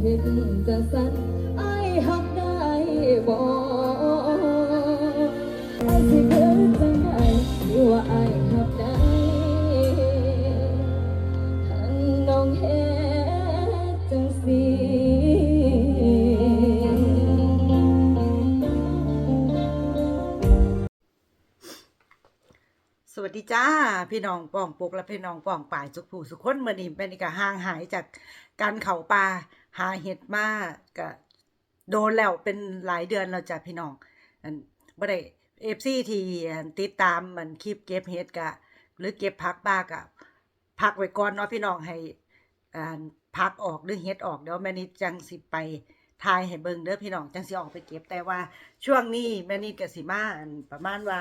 เห็นจะสั่นไอ้หักได้บ่ไอ้สิเกิดจังไดหรือว่าไอ้หักได้ทั้งน้องเฮ็ดจังสิสวัสดีจ้า พี่น้องป้องปกและพี่น้องป้องป่ายสุขผู้สุขคนเมื่อนี้เป็นก็ห่างหายจากการเข่าป่า หาเห็ดมาก็โดนแล้วเป็นหลายเดือนแล้วจ้ะพี่น้องอันบ่ได้เอฟซีที่ติดตามมันคลิปเก็บเห็ดกะ หรือเก็บพักป่ากะพักไว้ก่อนเนาะพี่น้องให้อ่าพักออกหรือเฮ็ดออกเดี๋ยวแม่นิดจังสิไปทายให้เบิ่งเด้อพี่น้องจังสิออกไปเก็บแต่ว่าช่วงนี้แม่นิดก็สิมาประมาณว่า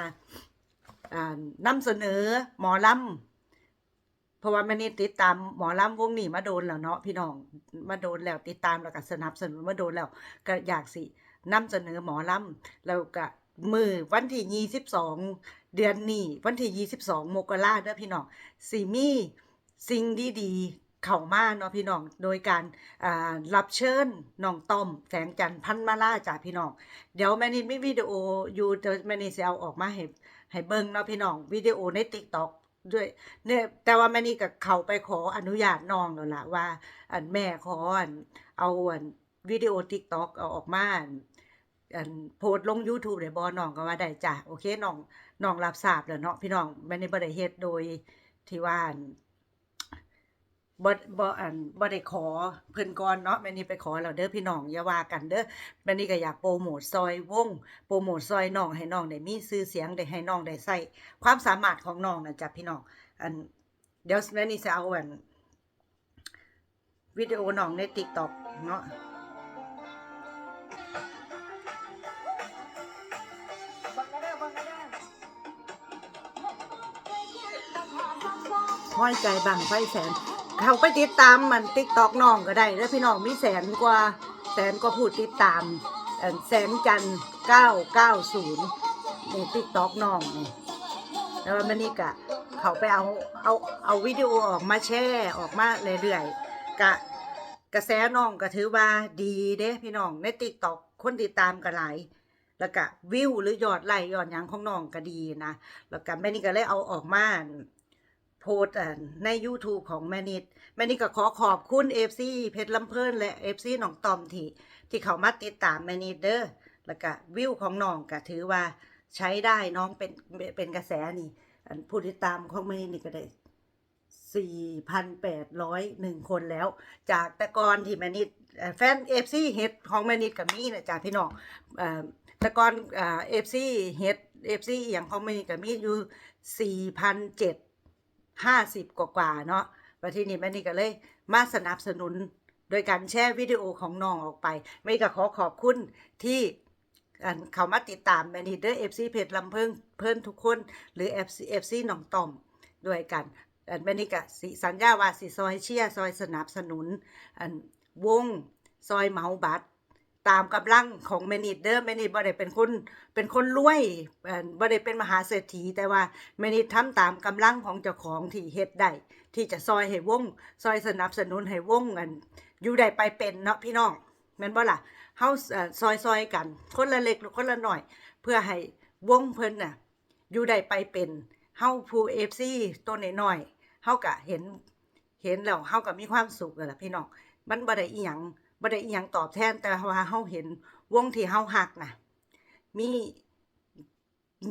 อ่านำเสนอหมอลำ ราะว่าแม่นี่ติดตามหมอลำวงนี้มาโดนแล้วเนาะพี่น้องมาโดนแล้วติดตามแล้วก็สนับสนุนมาโดนแล้วก็อยากสินำเสนอหมอลำแล้วก็มือวันที่ยี่สิบสองเดือนนี้วันที่ยี่สิบสองมกราเด้อพี่น้องสิมีสิ่งดีๆเข้ามาเนาะพี่น้องโดยการรับเชิญน้องต้อมแสงจันทร์พันมาล่าจากพี่น้องเดี๋ยวแม่นิดมีวิดีโออยู่เดี๋ยวแม่นิดจะเอาออกมาให้ให้เบิ่งเนาะพี่น้องวิดีโอใน TikTok ด้วยเนี่ยแต่ว่าแม่นี่ก็เขาไปขออนุญาตน้องแล้วล่ะว่า อันแม่ขออันเอาอันวิดีโอทิกตอกเอาออกมาอันโพสลง YouTube ได้บ่น้องก็ว่าได้จ้ะโอเคน้องน้องรับทราบแล้วเนาะพี่น้องแม่นี่บ่ได้เฮ็ดโดยที่ว่าน บ่บ่อันบ่ได้ขอเพิ่นก่อนเนาะแม่นี่ไปขอแล้วเด้อพี่น้องอย่าว่ากันเด้อแม่นี่ก็อยากโปรโมทซอยวงโปรโมทซอยน้องให้น้องได้มีชื่อเสียงได้ให้น้องได้ใส่ความสามารถของน้องนะจ๊ะพี่น้องอันเดี๋ยวแม่นี่จะเอาอันวิดีโอน้องใน TikTok เนาะห้อยใจบังไฟแสน เขาไปติดตามมัน TikTok น้องก็ได้แล้วพี่น้องมีแสนกว่าแสนกว่าผู้ติดตามแสนจันเก้าเก้าศูนย์ในติ๊กต็อกน้องนี่แล้วมันนี่กะเขาไปเอาเอาเอาวิดีโอออกมาแชร์ออกมาเรื่อยๆกะกระแสน้องก็ถือว่าดีเด้พี่น้องในติ๊กต็อกคนติดตามก็หลายแล้วก็วิวหรือยอดไลค์ยอดยังของน้องก็ดีนะแล้วก็แม่นี่ก็เลยเอาออกมา พสต์ใน YouTube ของแม่นิด แม่นี่ก็ขอขอบคุณ FC เพชรลำเพิ่นและ FC หนองตอมที่ที่เขามาติดตามแมนีเดอร์แล้วก็วิวของน้องก็ถือว่าใช้ได้น้องเป็นเป็นกระแสนี่ผู้ติดตามของแมนีนี่ก็ได้สี่พันแปดร้อยหนึ่งคนแล้ว จากแต่ก่อนที่แมนิดแฟนเอฟซีเฮดของแมนิดกับมี่นะจากพี่น้องแต่ก่อนเอฟซีเฮดเอฟซีอย่างของแมนิดกับมี่อยู่สี่พันเจ็ด ห้าสิบกว่าๆเนาะประที่นี้แม่นิดก็เลยมาสนับสนุนโดยการแชร์วิดีโอของน้องออกไป ไม่ก็ขอขอบคุณที่เขามาติดตามแมนีเดอร์เอฟซีเพจลำเพิ่งเพิ่นทุกคน หรือเอฟซีเอฟซีน้องต่อมด้วยกัน อันแมนี่ก็สิสัญญาว่าสิซอยเชียร์ซอยสนับสนุนอันวงซอยเหมาบัตร ตามกำลังของแมนิดเดอร์แมนิดบ่ได้เป็นคนเป็นคนรวยบ่ได้เป็นมหาเศรษฐี แต่ว่าแมนิดทำตามกำลังของเจ้าของที่เฮ็ดได้ที่จะซอยให้วงซอยสนับสนุนให้วงอันอยู่ได้ไปเป็นเนาะพี่น้องแม่นบ่ล่ะเฮาเอ่อซอยๆกัน คนละเล็กคนละหน่อย เพื่อให้วงเพิ่นน่ะอยู่ได้ไปเป็นเฮาผู้ FC ตัวน้อยๆเฮาก็เห็นเห็นแล้วเฮาก็มีความสุขแล้วล่ะพี่น้องมันบ่ได้อีหยัง บ่ได้อีหยังตอบแทนแต่ว่าเฮาเห็นวงที่เฮาฮักน่ะมี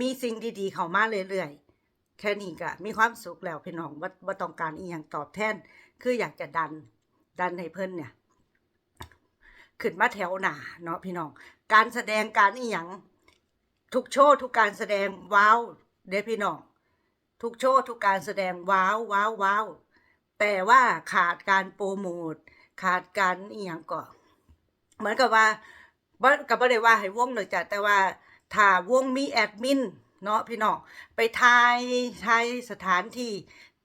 มีสิ่งดีๆเข้ามาเรื่อยๆแค่นี้ก็มีความสุขแล้วพี่น้องบ่บ่ต้องการอีหยังตอบแทน คืออยากจะดันดันให้เพิ่นเนี่ย ขึ้นมาแถวหน้าเนาะพี่น้อง การแสดงการอีหยังทุกโชว์ทุกการแสดงว้าวเด้พี่น้องทุกโชว์ทุกการแสดงว้าวว้าวว้าวแต่ว่าขาดการโปรโมท ขาดการอีหยังก็เหมือนกับว่าบ่กับบ่ได้ว่าให้วงเลยจ้ะแต่ว่าถ้าวงมีแอดมินเนาะพี่น้องไปถ่ายถ่ายสถานที่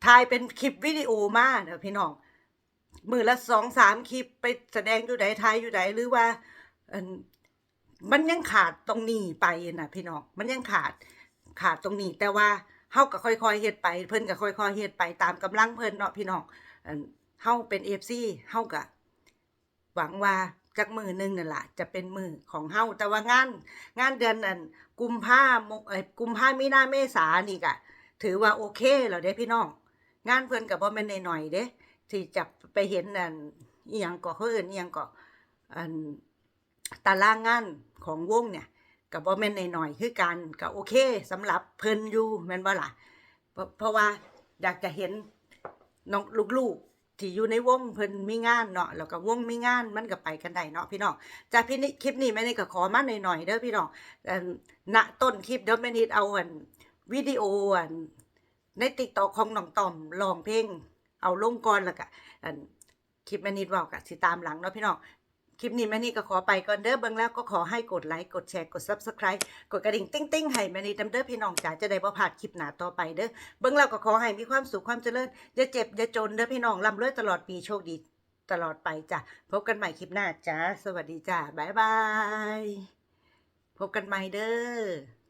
ถ่ายเป็นคลิปวิดีโอมาเด้อพี่น้องมือละสองสามคลิปไปแสดงอยู่ไหนไทยอยู่ไหนหรือว่ามันยังขาดตรงนี้ไปนะพี่น้องมันยังขาดขาดตรงนี้ แต่ว่าเฮาก็ค่อยๆเฮ็ดไป เพิ่นก็ค่อยๆเฮ็ดไปตามกำลังเพิ่นเนาะพี่น้อง เฮาเป็น FC เฮาก็หวังว่าจักมือหนึ่งนั่นแหละจะเป็นมือของเฮาแต่ว่างานงานเดือนอันกุมภาเอ้ยกุมภามีนาเมษานี่ก็ถือว่าโอเคแล้วเด้พี่น้อง งานเพิ่นก็บ่แม่นหน้อยเด้ที่จะไปเห็นอันอีหยังก็เขาเอิ้นอีหยังก็อันตารางงานของวงเนี่ยก็บ่แม่นหน้อยคือกันก็โอเคสำหรับเพิ่นอยู่แม่นบ่ล่ะเพราะเพราะว่าอยากจะเห็นน้องลูกๆ ที่อยู่ในวงเพิ่นมีงานเนาะแล้วก็วงมีงานมันก็ไปกันได้เนาะพี่น้องจากพี่นี่คลิปนี้แม่นี่ก็ขอมาหน่อยๆเด้อพี่น้องนณต้นคลิปเดี๋ยวแม่นิดเอาอันวิดีโออันในติ๊กต็อกของน้องต่อมลองเพลงเอาลงก่อนแล้วก็อันคลิปแม่นิดว่ากะสิตามหลังเนาะพี่น้อง คลิปนี้แม่นี่ก็ขอไปก่อนเด้อเบิ่งแล้วก็ขอให้กดไลค์กดแชร์กด Subscribe กดกระดิ่งติ้งติ้งๆให้แม่นิดนำเด้อพี่น้องจ๋าจะได้บ่พลาดคลิปหน้าต่อไปเด้อเบิ่งแล้วก็ขอให้มีความสุขความเจริญอย่าเจ็บอย่าจนเด้อพี่น้องร่ำรวยตลอดปีโชคดีตลอดไปจ้ะพบกันใหม่คลิปหน้าจ้าสวัสดีจ้าบ๊ายบายพบกันใหม่เด้อ